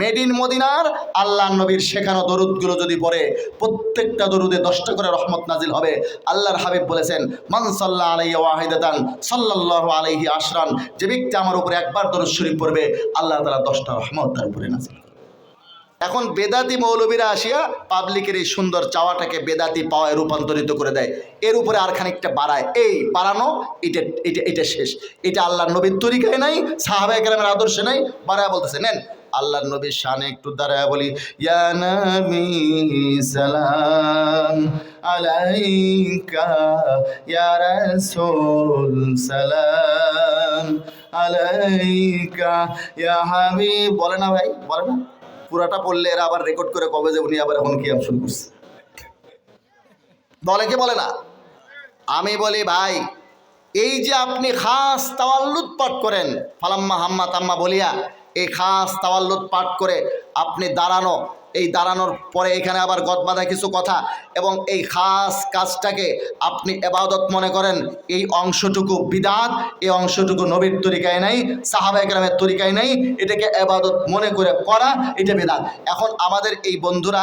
Made in মদিনার আল্লাহ নবীর শেখানো দরুদগুলো যদি পড়ে, প্রত্যেকটা দরুদে দশটা করে রহমত নাজিল হবে। আল্লাহর হাবিব বলেছেন, মান সাল্লাহ আলাইহি ওয়াহিদাতান সাল্লাল্লাহু আলাইহি আশরান যে ব্যক্তি আমার উপরে একবার দরুদ শরীফ পড়বে, আল্লাহ তালা দশটা রহমত তার উপরে নাজিল এখন বেদাতি মৌলবীরা আসিয়া পাবলিকের এই সুন্দর চাওয়াটাকে বেদাতি পাওয়ায় রূপান্তরিত করে দেয়। এর উপরে আর খানিকটা বাড়ায়। এই বাড়ানো, এটা এটা এটা শেষ। এটা আল্লাহর নবীর তরিকায় নাই, সাহাবায়ে কেরামের আদর্শে নাই। বাড়ায় বলতেছে, নেন আল্লাহর নবীর শানে একটু দাঁড়ায় বলি, ইয়া নবী সালাম আলাইকা, ইয়া রাসূল সালাম আলাইকা, ইয়া হাবিব। বলে না ভাই, বলে না। পুরাটা পড়লে এরা আবার রেকর্ড করে কবে যে উনি আবার এখন কি শুরু করছে। বলে কি বলে না? আমি বলি, ভাই, এই যে আপনি খাস তাওয়াল্লুদ পাঠ করেন, ফালাম্মা হাম্মা তাম্মা বলিয়া এই খাস তাওয়াল্লুদ পাঠ করে আপনি দাঁড়ানো। এই দাঁড়ানোর পরে এখানে আবার গদবাধা কিছু কথা। এবং এই খাস কাজটাকে আপনি এবাদত মনে করেন, এই অংশটুকু বিদাত, এই অংশটুকু নবীর তরিকায় নাই সাহাবাই গ্রামের তরিকায় নাই, এটাকে এবাদত মনে করে করা এটা বেদাত। এখন আমাদের এই বন্ধুরা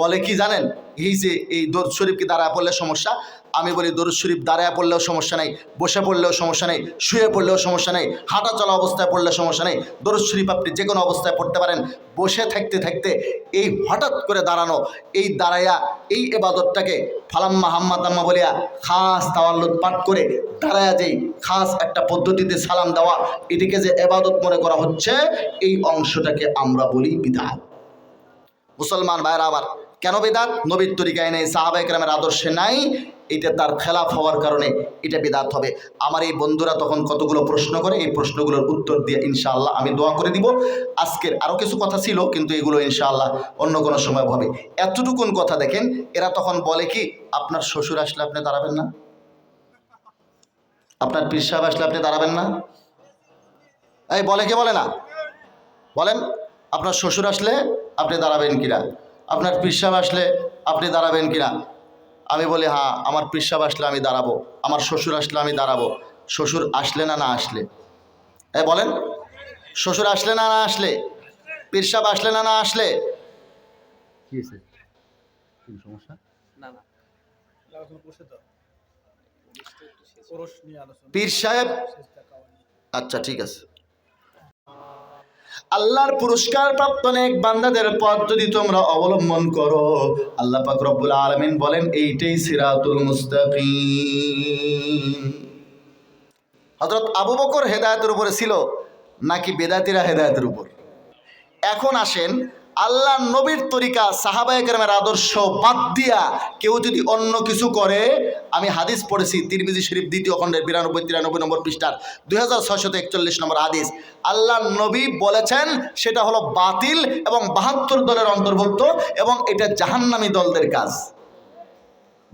বলে কি জানেন? এই যে এই দরুদ শরীফকে দাঁড়ায় পড়লে সমস্যা, আমি বলি দরুদ শরীফ দাঁড়ায় পড়লেও সমস্যা নেই, বসে পড়লেও সমস্যা নেই, শুয়ে পড়লেও সমস্যা নেই হাঁটা চলা অবস্থায় পড়লে সমস্যা নেই, দরুদ শরীফ আপনি যে কোনো অবস্থায় পড়তে পারেন, বসে থাকতে থাকতে এই হঠাৎ করে দাঁড়ানো, এই দাঁড়াইয়া এই এবাদতটাকে ফালাম্মা হাম্মা তাম্মা বলিয়া খাস তাওয়াল্লুদ পাঠ করে দাঁড়ায়া যেই খাস একটা পদ্ধতিতে সালাম দেওয়া, এটিকে যে এবাদত মনে করা হচ্ছে, এই অংশটাকে আমরা বলি বিধান মুসলমান ভাইরা আবার কেন বেদাত? নবীর তরিকায় নেই সাহাবাই গ্রামের আদর্শে নাই, এটা তার খেলাফ হওয়ার কারণে এটা বেদাত হবে। আমার এই বন্ধুরা তখন কতগুলো প্রশ্ন করে, এই প্রশ্নগুলোর উত্তর দিয়ে ইনশাআল্লাহ আমি দোয়া করে দিব। আজকের আরও কিছু কথা ছিল, কিন্তু এগুলো ইনশাআল্লাহ অন্য কোনো সময় হবে। এতটুকুন কথা দেখেন, এরা তখন বলে কি, আপনার শ্বশুর আসলে আপনি দাঁড়াবেন না? আপনার পীর সাহেব আসলে আপনি দাঁড়াবেন না? এই বলে কে বলে না? বলেন, আপনার শ্বশুর আসলে আপনি দাঁড়াবেন কিনা? আপনার পিসাব আসলে আপনি দাঁড়াবেন কিনা? আমি বলি হ্যাঁ আমার পিসাব আসলে আমি দাঁড়াবো। আমার শ্বশুর আসলে আমি দাঁড়াবো। শ্বশুর আসলে না না আসলে? এ বলেন। শ্বশুর আসলে না না আসলে? পিরসাব আসলে না না আসলে? কি? সমস্যা? না না। পীর সাহেব। আচ্ছা ঠিক আছে। আল্লাহর পুরস্কার প্রাপ্ত নেক বান্দাদের পথ যদি তোমরা অবলম্বন করো, আল্লাহ পাক রব্বুল আলামিন বলেন, এইটাই সিরাতুল মুস্তাকিম। হযরত আবু বকর হেদায়েতের উপরে ছিল, নাকি বেদাতিরা হেদায়তের উপর? এখন আসেন আল্লাহ নবীর তরিকা সাহাবায়ে কেরামের আদর্শ বাদ দিয়া কেউ যদি অন্য কিছু করে, আমি হাদিস পড়েছি, তিরমিজি শরীফ দ্বিতীয় খণ্ডের বিরানব্বই, তিরানব্বই নম্বর পৃষ্ঠার দুই হাজার একচল্লিশ নম্বর হাদিস। আল্লাহ নবী বলেছেন সেটা হলো বাতিল এবং বাহাত্তর দলের অন্তর্ভুক্ত এবং এটা জাহান্নামী দলদের কাজ।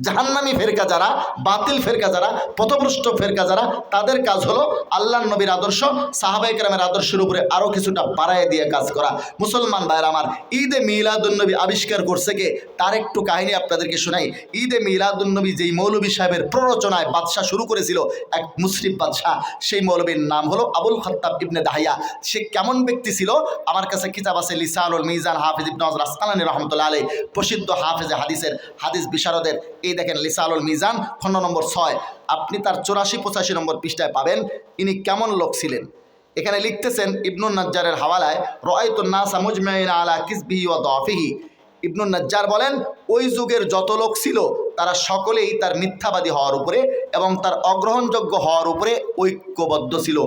জাহান্নামী ফেরকা যারা, বাতিল ফেরকা যারা, পথভ্রষ্ট ফেরকা যারা, তাদের কাজ হলো আল্লাহ নবীর আদর্শ সাহাবাই কেরামের আদর্শের উপরে আরও কিছুটা বাড়ায় দিয়ে কাজ করা। মুসলমান ভাইয়ের আমার, ঈদে মিলাদুন্নবী আবিষ্কার করছে কে? তার একটু কাহিনী আপনাদেরকে শোনাই। ঈদে মিলাদুন্নবী যেই মৌলবী সাহেবের প্ররোচনায় বাদশাহ শুরু করেছিল এক মুসলিম বাদশাহ, সেই মৌলবীর নাম হলো আবুল খত্তাব ইবনে দাহিয়া। সে কেমন ব্যক্তি ছিল? আমার কাছে কিতাব আছে লিসানুল মিজান হাফিজ ইবনে হজর আসকালানি রহমতুল্লাহ আলী প্রসিদ্ধ হাফিজে হাদিসের হাদিস বিশারদের এই দেখেন লিসালুল মিজান, খণ্ড নম্বর ছয়। আপনি তার চৌরাশি পঁচাশি নম্বর পৃষ্ঠায় পাবেন। ইনি কেমন লোক ছিলেন? এখানে লিখতেছেন, ইবনুল নাজ্জারের হাওয়ালায় রায়তুল নাসা মুজমাইন আলা কিসবিহি ওয়া দফিহি। ইবনুল নজ্জার বলেন, ওই যুগের যত লোক ছিল, তারা সকলেই তার মিথ্যাবাদী হওয়ার উপরে এবং তার অগ্রহণযোগ্য হওয়ার উপরে ঐক্যবদ্ধ ছিল,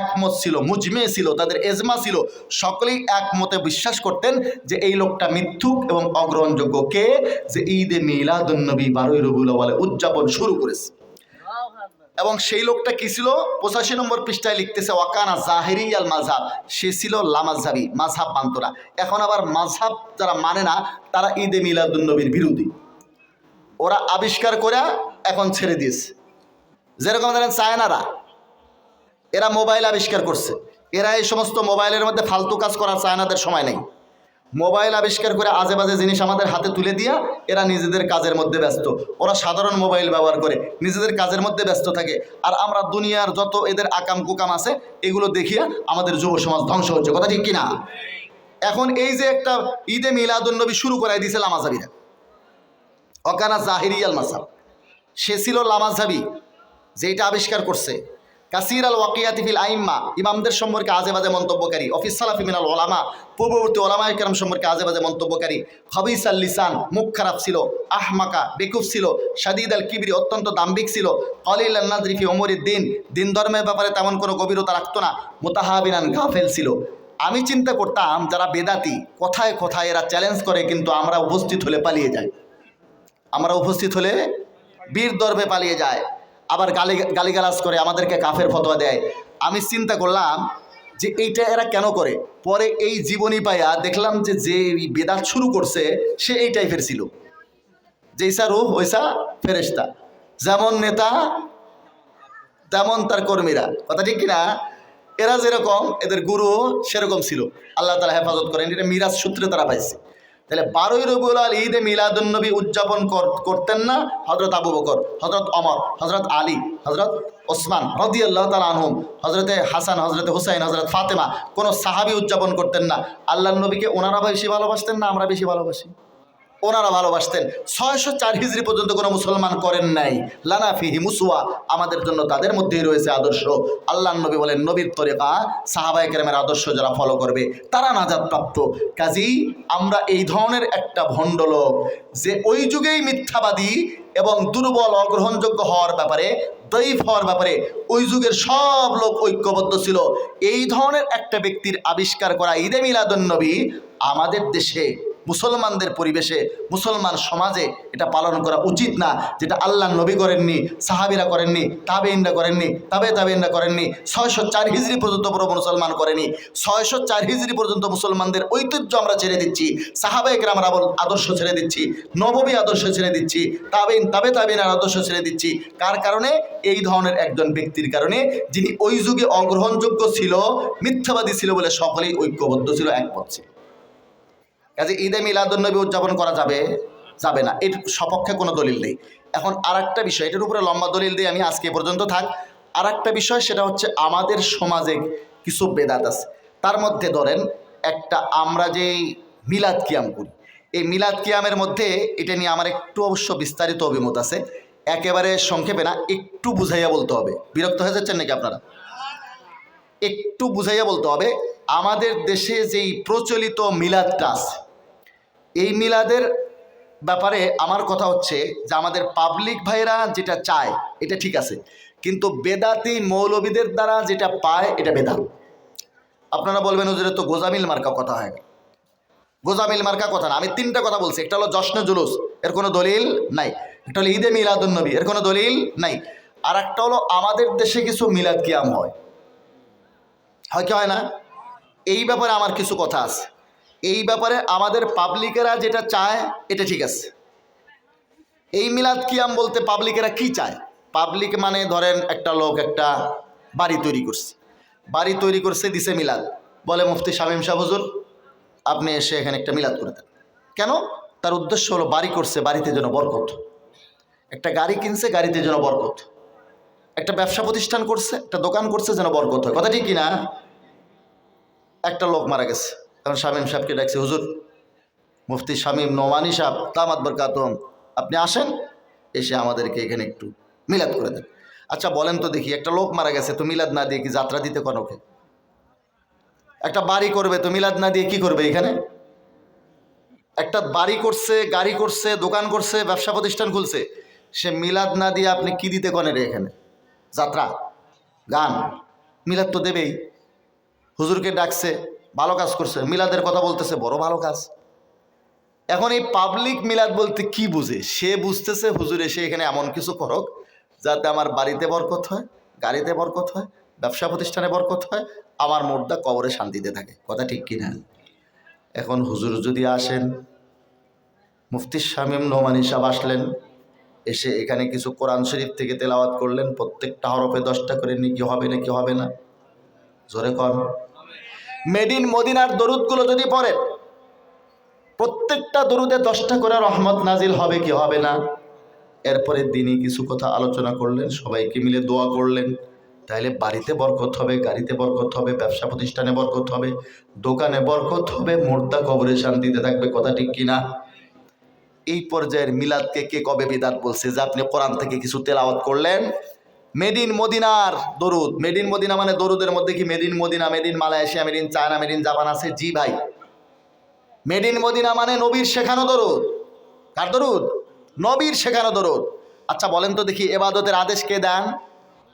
একমত ছিল, মুজমে ছিল, তাদের এজমা ছিল। সকলেই একমতে বিশ্বাস করতেন যে এই লোকটা মিথ্যুক এবং অগ্রহণযোগ্য কে? যে ঈদে মিলাদুন্নবী বারোই রবিউল বলে উদযাপন শুরু করেছে। এবং সেই লোকটা কি ছিল? পঁচাশি নম্বর পৃষ্ঠায় লিখতেছে, ওয়াকানা জাহেরি আল মাঝহাব সে ছিল লামাজহাবি মাঝহাব মানতরা। এখন আবার মাঝহাব যারা মানে না, তারা ঈদে মিলাদুন্নবীর বিরোধী। ওরা আবিষ্কার করে এখন ছেড়ে দিয়েছে। যেরকম ধরেন চায়নারা, এরা মোবাইল আবিষ্কার করছে। এরা এই সমস্ত মোবাইলের মধ্যে ফালতু কাজ করার চায়নাদের সময় নেই। মোবাইল আবিষ্কার করে আজে বাজে জিনিস আমাদের হাতে তুলে দিয়া এরা নিজেদের কাজের মধ্যে ব্যস্ত। ওরা সাধারণ মোবাইল ব্যবহার করে, নিজেদের কাজের মধ্যে ব্যস্ত থাকে। আর আমরা দুনিয়ার যত এদের আকাম কুকাম আছে, এগুলো দেখিয়া আমাদের যুব সমাজ ধ্বংস হচ্ছে। কথা ঠিক কিনা? এখন এই যে একটা ঈদে মিলাদুন্নবী শুরু করাই দিয়েছে লামাজাবিরা। অকানা জাহিরিয়াল মাসাব সে ছিল লামাজাবি যেটা আবিষ্কার করছে। কাসির আল ওয়াকিয়াতিফিল আইম্মা, ইমামদের সম্পর্কে আজে বাজে মন্তব্যকারী। অফিস সালাফি মিনাল ওলামা, পূর্ববর্তী ওলামা কেরাম সম্পর্কে আজে বাজে মন্তব্যকারী। খবিস আল লিসান, মুখ খারাপ ছিল, আহমাকা বেকুফ ছিল সাদিদ আল কিবরি অত্যন্ত দাম্ভিক ছিল। কলিল আন্নাদরিফি ওমরির দিন দিন ধর্মের ব্যাপারে তেমন কোনো গভীরতা রাখতো না মোতাহাবিনান গাফেল ছিল। আমি চিন্তা করতাম, যারা বেদাতি, কথায় কথায় এরা চ্যালেঞ্জ করে, কিন্তু আমরা উপস্থিত হলে পালিয়ে যাই আমরা উপস্থিত হলে বীর দর্বে পালিয়ে যায়। আবার গালি গালিগালাজ করে আমাদেরকে কাফের ফতোয়া দেয়। আমি চিন্তা করলাম যে এইটা এরা কেন করে? পরে এই জীবনী পাইয়া দেখলাম যে যে বেদাত শুরু করছে, সে এই টাইপের ছিল। যেইসা রূপ ওইসা ফেরেস্তা যেমন নেতা, তেমন তার কর্মীরা। কথা ঠিক কিনা? এরা যেরকম, এদের গুরু সেরকম ছিল। আল্লাহ তালা হেফাজত করেন। এটা মিরাজ সূত্রে তারা পাইছে। তাহলে বারোই রবিউল আল ঈদে মিলাদুলনবী উদযাপন করতেন না হজরত আবু বকর হজরত অমর হজরত আলী হজরত ওসমান রদি আল্লাহ তাল হজরতে হাসান হজরতে হুসাইন হজরত ফাতেমা, কোনো সাহাবি উদযাপন করতেন না। আল্লাহ নবীকে ওনারা বেশি ভালোবাসতেন না আমরা বেশি ভালোবাসি? ওনারা ভালোবাসতেন। ছয়শো চার হিজড়ি পর্যন্ত কোনো মুসলমান করেন নাই। লানা ফিহি মুসুয়া আমাদের জন্য তাদের মধ্যেই রয়েছে আদর্শ। আল্লাহ নবী বলেন, নবীর তরিকা সাহাবাই কেরামের আদর্শ যারা ফলো করবে, তারা নাজাদ প্রাপ্ত কাজেই আমরা এই ধরনের একটা ভণ্ড লোক যে ওই যুগেই মিথ্যাবাদী এবং দুর্বল, অগ্রহণযোগ্য হওয়ার ব্যাপারে দৈফ হওয়ার ব্যাপারে, ওই যুগের সব লোক ঐক্যবদ্ধ ছিল। এই ধরনের একটা ব্যক্তির আবিষ্কার করা ঈদে মিলাদুন্নবী আমাদের দেশে মুসলমানদের পরিবেশে, মুসলমান সমাজে এটা পালন করা উচিত না, যেটা আল্লাহ নবী করেননি, সাহাবিরা করেননি তাবেইনরা করেননি, তাবে তাবেইনরা করেননি, ছয়শো চার হিজড়ি পর্যন্ত পুরো মুসলমান করেনি, ছয়শো চার হিজড়ি পর্যন্ত মুসলমানদের ঐতিহ্য আমরা ছেড়ে দিচ্ছি সাহাবাহিক আমরা আদর্শ ছেড়ে দিচ্ছি নববী আদর্শ ছেড়ে দিচ্ছি তাবেইন তাবে তাবেইনের আদর্শ ছেড়ে দিচ্ছি, কার কারণে? এই ধরনের একজন ব্যক্তির কারণে, যিনি ওই যুগে অগ্রহণযোগ্য ছিল, মিথ্যাবাদী ছিল বলে সকলেই ঐক্যবদ্ধ ছিল, একমত ছিল। কাজে ঈদে মিলাদুন্নবী উদযাপন করা যাবে যাবে না। এর সপক্ষে কোনো দলিল নেই। এখন আর একটা বিষয়, এটার উপরে লম্বা দলিল দিয়ে আমি আজকে পর্যন্ত থাক। আর একটা বিষয়, সেটা হচ্ছে আমাদের সমাজে কিছু বেদাত আছে। তার মধ্যে ধরেন, একটা আমরা যেই মিলাদ কিয়াম করি, এই মিলাদ কিয়ামের মধ্যে এটা নিয়ে আমার একটু অবশ্য বিস্তারিত অভিমত আছে। একেবারে সংক্ষেপে না, একটু বুঝাইয়া বলতে হবে। বিরক্ত হয়ে যাচ্ছেন নাকি আপনারা? একটু বুঝাইয়া বলতে হবে, আমাদের দেশে যেই প্রচলিত মিলাদটা আছে এই মিলাদের ব্যাপারে আমার কথা হচ্ছে যে আমাদের পাবলিক ভাইরা যেটা চায়, এটা ঠিক আছে। কিন্তু বেদাতি মৌলবীদের দ্বারা যেটা পায়, এটা বেদাত। আপনারা বলবেন ওদের তো গোজামিল মার্কা কথা হয় গোজামিল মার্কা কথা না। আমি তিনটা কথা বলছি। একটা হলো জশ্ন জুলুস, এর কোনো দলিল নাই। একটা হলো ঈদে মিলাদুন্নবী এর কোনো দলিল নাই। আর একটা হলো আমাদের দেশে কিছু মিলাদ কিয়াম হয়। হয় কি হয় না? এই ব্যাপারে আমার কিছু কথা আছে। এই ব্যাপারে আমাদের পাবলিকেরা যেটা চায়, এটা ঠিক আছে। এই মিলাদ কিয়াম বলতে পাবলিকেরা কি চায়? পাবলিক মানে ধরেন একটা লোক একটা বাড়ি তৈরি করছে। বাড়ি তৈরি করছে, দিছে মিলাদ। বলে, মুফতি শামীম শাহ হুজুর, আপনি এসে এখানে একটা মিলাদ করে দেন। কেন? তার উদ্দেশ্য হলো, বাড়ি করছে, বাড়িতে যেন বরকত। একটা গাড়ি কিনছে, গাড়িতে যেন বরকত। একটা ব্যবসা প্রতিষ্ঠান করছে, একটা দোকান করছে, যেন বরকত হয়। কথা ঠিক কিনা একটা লোক মারা গেছে। তখন শামীম সাহেবকে ডাকছে, হুজুর, মুফতি শামীম নোমানি সাহেব দামাত বরকাতম আপনি আসেন, এসে আমাদেরকে এখানে একটু মিলাদ করে দেন। আচ্ছা বলেন তো দেখি, একটা লোক মারা গেছে, তো মিলাদ না দিয়ে কি যাত্রা দিতে কনকে একটা বাড়ি করবে, তো মিলাদ না দিয়ে কি করবে এখানে? একটা বাড়ি করছে, গাড়ি করছে, দোকান করছে, ব্যবসা প্রতিষ্ঠান খুলছে, সে মিলাদ না দিয়ে আপনি কি দিতে কনে রে এখানে? যাত্রা, গান, মিলাদ তো দেবেই। হুজুরকে ডাকছে ভালো কাজ করছে, মিলাদের কথা বলতেছে, বড় ভালো কাজ। এখন এই পাবলিক মিলাদ বলতে কি বুঝে? সে বুঝতেছে, হুজুর এসে এখানে এমন কিছু করক, যাতে আমার বাড়িতে বরকত হয়, গাড়িতে বরকত হয়, ব্যবসা প্রতিষ্ঠানে বরকত হয়, আমার মোর্দা কবরে শান্তিতে থাকে। কথা ঠিক কিনা? এখন হুজুর যদি আসেন, মুফতি শামীম নোমানি সাহেব আসলেন, এসে এখানে কিছু কোরআন শরীফ থেকে তেলাওয়াত করলেন, প্রত্যেকটা হরফে দশটা করে নাকি হবে নাকি হবে না? জোরে কর মেডিন মদিনার দরুদগুলো যদি পড়েন, প্রত্যেকটা দরুদে দশটা করে রহমত নাজিল হবে কি হবে না? এরপরে দিনই কিছু কথা আলোচনা করলেন, সবাইকে মিলে দোয়া করলেন। তাইলে বাড়িতে বরকত হবে, গাড়িতে বরকত হবে, ব্যবসা প্রতিষ্ঠানে বরকত হবে, দোকানে বরকত হবে, মোর্দা কবরে শান্তিতে থাকবে, কথা ঠিক কিনা? এই পর্যায়ের মিলাদকে কে কবে বিদাত বলছে? যে আপনি কোরআন থেকে কিছু তেলাওয়াত করলেন মেড ইন মদিনার দরুদ। মেড ইন মদিনা মানে দরুদের মধ্যে কি? Medina made in Malaysia made in China made in Japan আছে? জি ভাই। মেড ইন মদিনা মানে নবীর শেখানো দরুদ। কার দরুদ? নবীর শেখানো দরুদ। আচ্ছা বলেন তো দেখি, এবাদতের আদেশ কে দেন?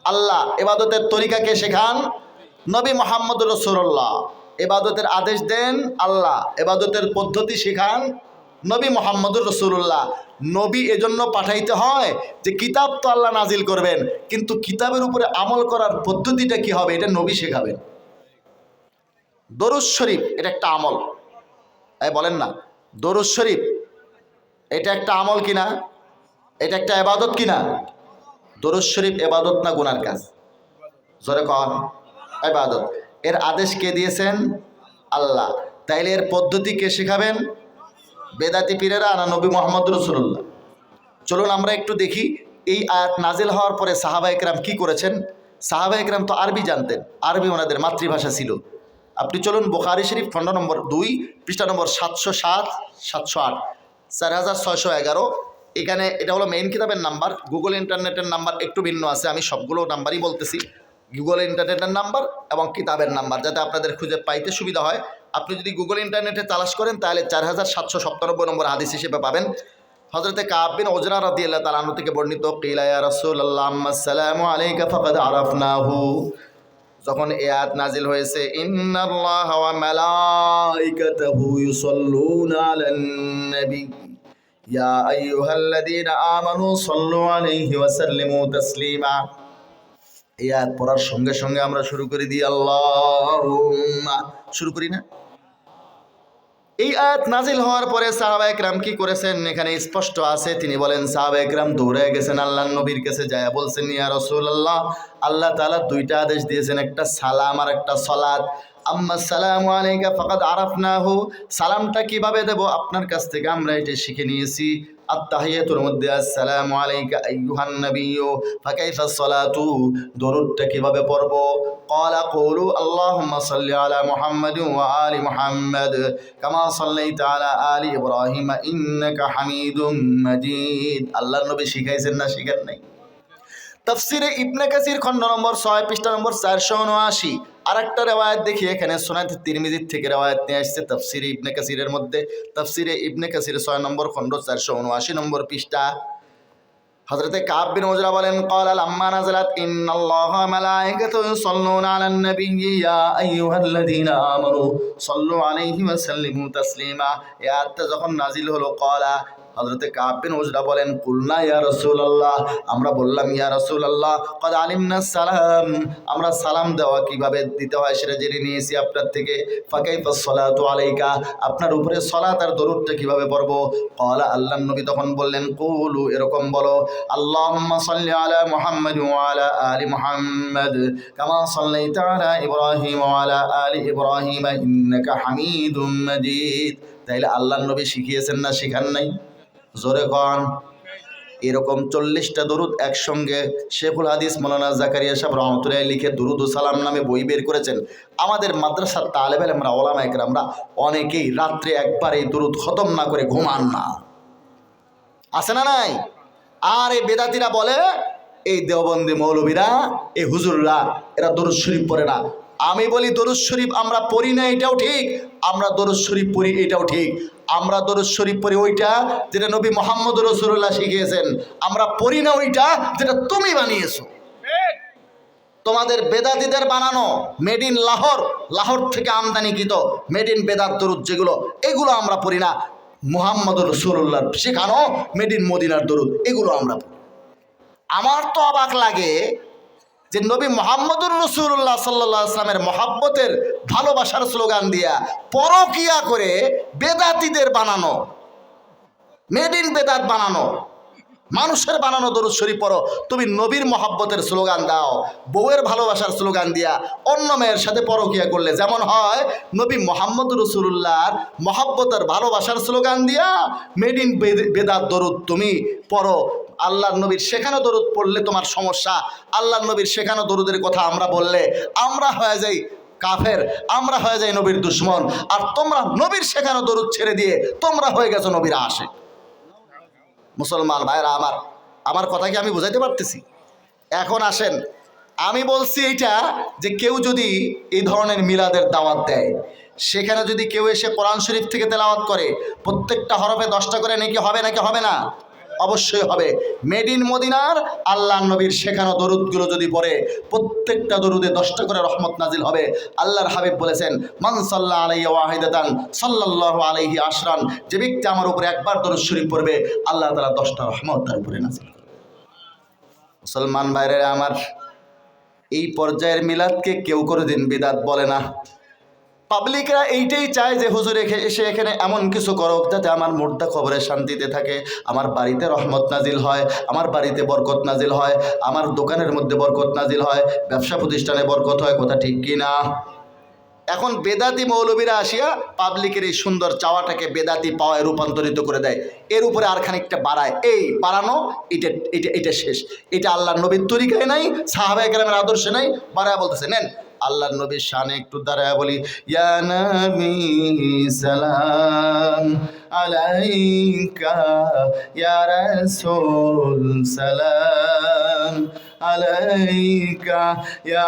আল্লাহ। এবাদতের তরিকা কে শেখান? নবী মোহাম্মদ রসুল্লাহ এবাদতের আদেশ দেন আল্লাহ। এবাদতের পদ্ধতি শেখান নবী মোহাম্মদুর রসুল্লাহ নবী এজন্য পাঠাইতে হয় যে কিতাব তো আল্লাহ নাজিল করবেন, কিন্তু কিতাবের উপরে আমল করার পদ্ধতিটা কি হবে? এটা নবী শেখাবেন। দরুজ শরীফ, এটা একটা আমল। এই বলেন না দরুজ শরীফ, এটা একটা আমল কিনা? এটা একটা এবাদত কিনা? দরুজ শরীফ এবাদত না গুনার কাজ? জোরে কন, এবাদত। এর আদেশ কে দিয়েছেন? আল্লাহ। তাইলে এর পদ্ধতি কে শেখাবেন? বেদাতি পীরেরা না নবী মোহাম্মদ রসুল্লাহ চলুন আমরা একটু দেখি এই আয়াত নাজিল হওয়ার পরে সাহাবা একরাম কী করেছেন? সাহাবা একরাম তো আরবি জানতেন, আরবি ওনাদের মাতৃভাষা ছিল। আপনি চলুন বোখারি শরীফ খণ্ড নম্বর দুই, পৃষ্ঠা নম্বর সাতশো সাত, সাতশো আট। চার হাজার ছয়শো এগারো। এখানে এটা হলো মেইন কিতাবের নাম্বার গুগল ইন্টারনেটের নাম্বার একটু ভিন্ন আছে, আমি সবগুলো নাম্বারই বলতেছি। গুগল ইন্টারনেটের নাম্বার এবং কিতাবের নাম্বার, যাতে আপনাদের খুঁজে পাইতে সুবিধা হয়। আপনি যদি গুগল ইন্টারনেটে তালাশ করেন, তাহলে চার হাজার সাতশো সপ্তানব্বই নম্বর হাদিস হিসেবে পাবেন। হজরতে কাবিন ওজরা রাদি আল্লাহ তালানু থেকে বর্ণিত কিলায়া রসুল আল্লাহ সালামু আলাইকা ফাকাদ আরাফনাহু। যখন এ আয়াত নাজিল হয়েছে, ইন্নাল্লাহ ওয়া মালাইকাতাহু ইউসাল্লুনা আলান নবী। ইয়া আইয়ুহাল্লাযীনা আমানু সাল্লু আলাইহি ওয়া সাল্লিমু তাসলিমা। এই পড়ার সঙ্গে সঙ্গে আমরা শুরু করে দিই, আল্লাহুম্মা। শুরু করি না? এই আয়াত নাজিল হওয়ার পরে সাহাবা একরাম কি করেছেন? এখানে স্পষ্ট আছে, তিনি বলেন, সাহাবা একরাম দৌড়ে গেছেন আল্লাহ নবীর কাছে, যায় বলছেন, ইয়া রাসূলুল্লাহ, আল্লাহ তাআলা দুইটা আদেশ দিয়েছেন, একটা সালাম আর একটা সলাত। আম্মা সালামু আলাইকা ফাকাদ আরাফনাহু, সালামটা কীভাবে দেব? আপনার কাছ থেকে আমরা এটা শিখে নিয়েছি। আত্মাহিয়াতুর মধ্যে আসসালামু আলাইকা আইয়ুহান নাবিয়্যু, ফাকাইফা সলাতু, দরুদটা কীভাবে পড়ব? ক্বালা কুলু আল্লাহুম্মা সাল্লি আলা মুহাম্মাদ ওয়া আলি মুহাম্মাদ, কামা সাল্লাইতা আলা আলি ইব্রাহিম, ইন্নাকা হামিদুম মাজিদ। আল্লাহর নবী শিখাইছেন না, শিখান নাই। তাফসিরে ইবনে কাসির খণ্ড নম্বর ছয়, পৃষ্ঠা নম্বর চারশো উনআশি। আর একটা রেওয়ায়ত দেখি এখানে সোনাত তিরমিজির থেকে রেওয়ায়ত নিয়ে আসছে তফসিরে ইবনে কাসিরের মধ্যে তফসিরে ইবনে কাসির ছয় নম্বর খণ্ড চারশো উনআশি নম্বর পৃষ্ঠা হযরতে কাব বিন উজরা বলেন قال لما نزلت ان الله وملائكته يصلون على النبي يا ايها الذين امنوا صلوا عليه وسلموا تسليما এই আয়াতটা যখন নাজিল হলো قال হজরতে কাপিন উজরা বলেন, কুলনা ইয়া রসুল আল্লাহ আমরা বললাম, ইয়া রসুল আল্লাহ কদ আলিমনা সালাম। আমরা সালাম দেওয়া কীভাবে দিতে হয় সেটা জেনে নিয়েছি আপনার থেকে। ফাঁকাই সলাত আলাইকা? আপনার উপরে সলা তার দরুদটা কীভাবে পড়ব? কলা আল্লাহ নবী তখন বললেন, কুলু, এরকম বলো আল্লাহ সাল্লি আলা মোহাম্মদ আলা আলি মুহাম্মদ। কামা সাল্লাই তারা ইব্রাহিম আলা আলী ইব্রাহিম ইন্নাকা হামিদ মাজিদ। তাইলে আল্লাহ নবী শিখিয়েছেন না, শিখান নাই? জোরে কন এরকম চল্লিশটা দরুদ একসঙ্গে শেখুল হাদিস, মৌলানা জাকারিয়া সাহেব রহমতুল্লাহ লিখে দুরুদ সালাম নামে বই বের করেছেন। আমাদের মাদ্রাসার তালেবেল আমরা ওলামা আমরা অনেকেই রাত্রে একবার এই দুরুদ খতম না করে ঘুমান না। আছে না নাই? আর এই বেদাতিরা বলে, এই দেওবন্দি মৌলবীরা, এই হুজুররা, এরা দরুদ শরীফ পড়ে না। আমি বলি, দরুদ শরীফ আমরা পড়ি না, এটাও ঠিক। আমরা দরুদ শরীফ পড়ি, এটাও ঠিক। আমরা দরুদ শরীফ পড়ি ওইটা যেটা নবী মোহাম্মদ রসুল্লাহ শিখিয়েছেন। আমরা পড়ি না ওইটা যেটা তুমি বানিয়েছো। তোমাদের বেদাতিদের বানানো মেড ইন লাহোর লাহোর থেকে আমদানিকৃত মেড ইন বেদাত দরুদ যেগুলো, এগুলো আমরা পড়ি না। মুহাম্মদ রসুল্লাহ শেখানো মেড ইন মদিনার দরুদ, এগুলো আমরা পড়ি। আমার তো অবাক লাগে যে নবী মোহাম্মদুর রসুল্লাহ সাল্লাহ আসলামের মহাব্বতের ভালোবাসার স্লোগান দিয়া পরকিয়া করে বেদাতিদের বানানো। মেড ইন বেদাত বানানো। মানুষের বানানো দরুদ শরীফ পড়ো। তুমি নবীর মহাব্বতের স্লোগান দাও। বউয়ের ভালোবাসার স্লোগান দিয়া অন্য মেয়ের সাথে পরকিয়া করলে যেমন হয়, নবী মোহাম্মদ রসুল্লাহর মহাব্বতের ভালোবাসার স্লোগান দিয়া মেড ইন বেদাত দরুদ তুমি পড়ো। আল্লাহর নবীর শেখানো দরুদ পড়লে তোমার সমস্যা। আল্লাহর নবীর শেখানো দরুদের কথা আমরা বললে আমরা হয়ে যাই কাফের, আমরা হয়ে যাই নবীর দুশ্মন। আর তোমরা নবীর শেখানো দরুদ ছেড়ে দিয়ে তোমরা হয়ে গেছো নবীর আশে মুসলমান ভাইরা আমার আমার কথা কি আমি বুঝাইতে পারতেছি? এখন আসেন, আমি বলছি এইটা যে কেউ যদি এই ধরনের মিলাদের দাওয়াত দেয়, সেখানে যদি কেউ এসে কোরআন শরীফ থেকে তেলাওয়াত করে, প্রত্যেকটা হরফে দশটা করে নাকি হবে নাকি হবে না? অবশ্যই হবে। মেড ইন মদিনার আল্লাহ নবীর শেখানো দরুদগুলো যদি পড়ে, প্রত্যেকটা দরুদে দশটা করে রহমত নাজিল হবে। আল্লাহর হাবিব বলেছেন, মান সাল্লাহ আলাইহি ওয়াহিদাতান সাল্লাল্লাহু আলাইহি আশরান যে ব্যক্তি আমার উপরে একবার দরুদ শরীফ পড়বে, আল্লাহ তাআলা দশটা রহমত তার উপরে নাজিল মুসলমান ভাইরা আমার, এই পর্যায়ের মিলাদকে কেউ করে দিন বিদাত বলে না। পাবলিকরা এইটাই চায় যে, হুজুর এসে এখানে এমন কিছু করক যাতে আমার মুর্দা খবরে শান্তিতে থাকে, আমার বাড়িতে রহমত নাজিল হয়, আমার বাড়িতে বরকত নাজিল হয়, আমার দোকানের মধ্যে বরকত নাজিল হয়, ব্যবসা প্রতিষ্ঠানে বরকত হয়, কথা ঠিক কি না? এখন বেদাতি মৌলবীরা আসিয়া পাবলিকের এই সুন্দর চাওয়াটাকে বেদাতি পাওয়ায় রূপান্তরিত করে দেয়। এর উপরে আর খানিকটা বাড়ায়। এই বাড়ানো, এটা এটা এটা শেষ। এটা আল্লাহ নবীর তরিকায় নাই, সাহাবায়ে কেরামের আদর্শে নাই, বাড়ায় বলতেছে, নেন আল্লাহর নবীর শানে একটু দাঁড়ায় বলি সালাম আলাইকা সালাম আলাইকা, ইয়া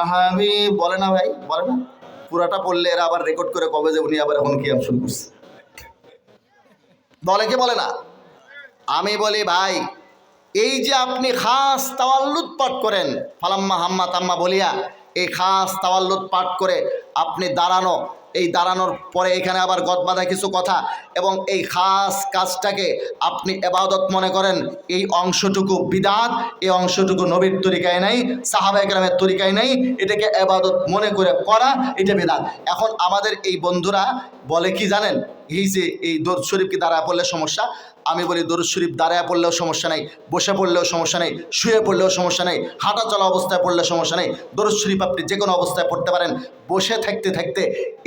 বলে না ভাই, বলে না। পুরাটা পড়লে এরা আবার রেকর্ড করে কবে যে উনি আবার এখন কি শুরু করছে। বলে কি বলে না? আমি বলি, ভাই, এই যে আপনি খাস তাওয়াল্লুদ পাঠ করেন, ফালাম্মা হাম্মা তাম্মা বলিয়া এই খাস তাওয়াল্লুদ পাঠ করে আপনি দাঁড়ানো এই দাঁড়ানোর পরে এখানে আবার গদবাধা কিছু কথা এবং এই খাস কাজটাকে আপনি এবাদত মনে করেন, এই অংশটুকু বিদাত, এই অংশটুকু নবীর তরিকায় নাই সাহাবা একরামের তরিকায় নাই, এটাকে এবাদত মনে করে করা, এটা বিদাত। এখন আমাদের এই বন্ধুরা বলে কি জানেন? এই যে এই দরুদ শরীফকে দাঁড়ায় পড়লে সমস্যা, আমি বলি দরুদ শরীফ দাঁড়ায় পড়লেও সমস্যা নেই, বসে পড়লেও সমস্যা নেই, শুয়ে পড়লেও সমস্যা নেই, হাঁটা চলা অবস্থায় পড়লে সমস্যা নেই। দরুদ শরীফ আপনি যে কোনো অবস্থায় পড়তে পারেন, বসে থাকতে থাকতে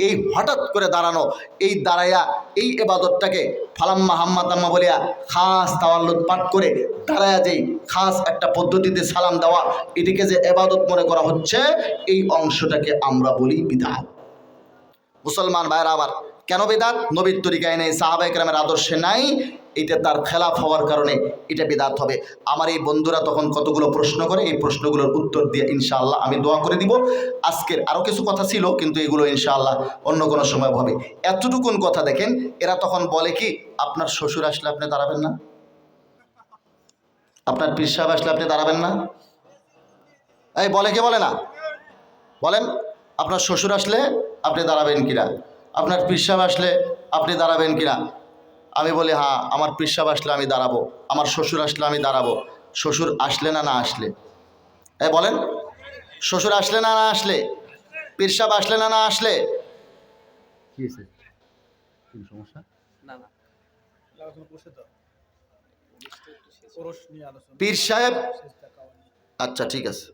এই হঠাৎ করে দাঁড়ানো, এই দাঁড়াইয়া এই এবাদতটাকে ফালাম্মা হাম্মা তাম্মা বলিয়া খাস তাওয়াল্লুদ পাঠ করে দাঁড়াইয়া যেই খাস একটা পদ্ধতিতে সালাম দেওয়া, এটিকে যে এবাদত মনে করা হচ্ছে, এই অংশটাকে আমরা বলি বিধান। মুসলমান ভাইরা আবার কেন বেদাত? নবীর তরিকায় নেই সাহাবা একরামের আদর্শে নাই, এটা তার খেলাফ হওয়ার কারণে এটা বেদাত হবে। আমার এই বন্ধুরা তখন কতগুলো প্রশ্ন করে, এই প্রশ্নগুলোর উত্তর দিয়ে ইনশাআল্লাহ আমি দোয়া করে দিব। আজকের আরও কিছু কথা ছিল, কিন্তু এগুলো ইনশাআল্লাহ অন্য কোনো সময় হবে। এতটুকুন কথা দেখেন, এরা তখন বলে কি, আপনার শ্বশুর আসলে আপনি দাঁড়াবেন না? আপনার পীর সাহেব আসলে আপনি দাঁড়াবেন না? এই বলে কে বলে না? বলেন, আপনার শ্বশুর আসলে আপনি দাঁড়াবেন কিনা? আপনার পিসাব আসলে আপনি দাঁড়াবেন কিনা? আমি বলি হ্যাঁ আমার পিসাব আসলে আমি দাঁড়াবো। আমার শ্বশুর আসলে আমি দাঁড়াবো। শ্বশুর আসলে না না আসলে? এ বলেন। শ্বশুর আসলে না না আসলে? পিরসাব আসলে না না আসলে? কি সমস্যা? না না। পীর সাহেব? আচ্ছা ঠিক আছে।